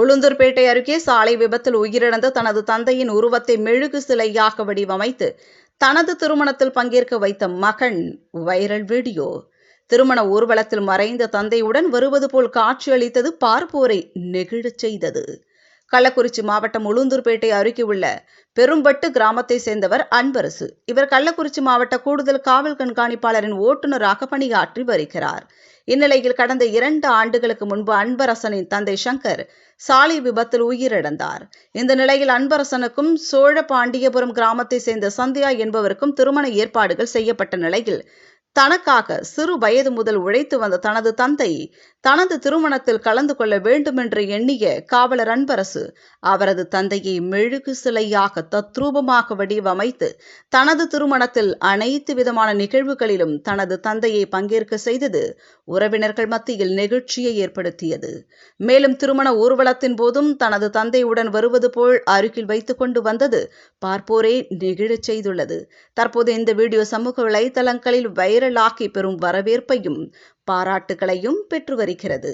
உளுந்தூர்பேட்டை அருகே சாலை விபத்தில் உயிரிழந்த தனது தந்தையின் உருவத்தை மெழுகு சிலையாக வடிவமைத்து தனது திருமணத்தில் பங்கேற்க வைத்த மகன் வைரல் வீடியோ. திருமண ஊர்வலத்தில் மறைந்த தந்தையுடன் வருவது போல் காட்சியளித்தது பார்ப்போரை நெகிழச் செய்தது. கள்ளக்குறிச்சி மாவட்டம் உளுந்தூர்பேட்டை அருகே உள்ள பெரும்பட்டு கிராமத்தை சேர்ந்தவர் அன்பரசு. இவர் கள்ளக்குறிச்சி மாவட்ட கூடுதல் காவல் கண்காணிப்பாளரின் ஓட்டுநராக பணியாற்றி வருகிறார். இந்நிலையில் கடந்த இரண்டு ஆண்டுகளுக்கு முன்பு அன்பரசனின் தந்தை சங்கர் சாலை விபத்தில் உயிரிழந்தார். இந்த நிலையில் அன்பரசனுக்கும் சோழ பாண்டியபுரம் கிராமத்தை சேர்ந்த சந்தியா என்பவருக்கும் திருமண ஏற்பாடுகள் செய்யப்பட்ட நிலையில் தனக்காக சிறு வயது முதல் உழைத்து வந்த தனது தந்தை தனது திருமணத்தில் கலந்து கொள்ள வேண்டுமென்று எண்ணிய காவலர் அன்பரசு அவரது தந்தையை மெழுகு சிலையாக தத்ரூபமாக வடிவமைத்து தனது திருமணத்தில் அனைத்து விதமான நிகழ்வுகளிலும் தனது தந்தையை பங்கேற்க செய்தது உறவினர்கள் மத்தியில் நெகிழ்ச்சியை ஏற்படுத்தியது. மேலும் திருமண ஊர்வலத்தின் போதும் தனது தந்தையுடன் வருவது போல் அருகில் வைத்துக் கொண்டு வந்தது பார்ப்போரே நெகிழச் செய்துள்ளது. தற்போது இந்த வீடியோ சமூக வலைதளங்களில் வைரலாகி பெறும் வரவேற்பையும் பாராட்டுகளையும் பெற்று வருகிறது.